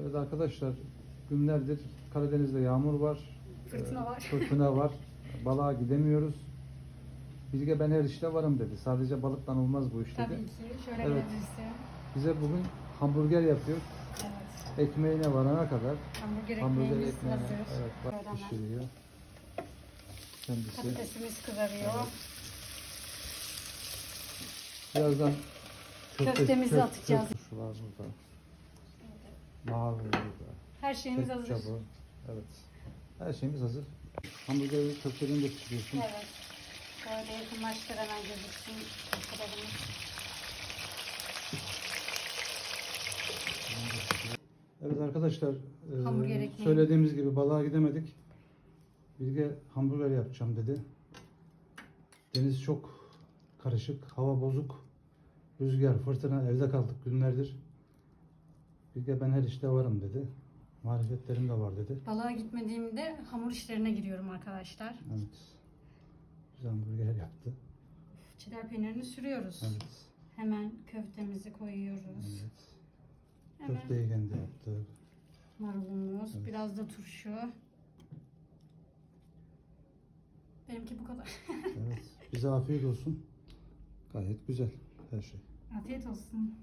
Evet arkadaşlar günlerdir Karadeniz'de yağmur var. Fırtına Ee, var. Fırtına var. Balığa gidemiyoruz. Bilge ben her işte varım dedi. Sadece balıktan olmaz bu iş dedi. Tabii ki. Şöyle Evet. Bize bugün hamburger yapıyor. Evet. Ekmeğine varana kadar Hamburger hamburger ekmeğine hazır. evet, bak pişiriyor. Kendisi. Patatesimiz kızarıyor. Evet. Birazdan Köftemizi atacağız. Köfte var burada. Mavi. Her şeyimiz hazır. Ketçabı. Evet. Her şeyimiz hazır. Hamburgeri köftelerini de pişiriyorsun. Evet. Şöyle yakınlaştır hemen gözüksün köftelerimiz. Evet arkadaşlar, e, ekmeği. söylediğimiz gibi balığa gidemedik. Bilge hamburger yapacağım dedi. Deniz çok karışık, hava bozuk. Rüzgar, fırtına, evde kaldık günlerdir. Bilge ben her işte varım dedi. Marifetlerim de var dedi. Balığa gitmediğimde hamur işlerine giriyorum arkadaşlar. Evet. Güzel hamburger yaptı. Çedar peynirini sürüyoruz. Evet. Hemen köftemizi koyuyoruz. evet. Hemen Köfteyi kendi yaptı. marulumuz, Evet. biraz da turşu. Benimki bu kadar. Evet. Bize afiyet olsun. Gayet güzel her şey. Afiyet olsun.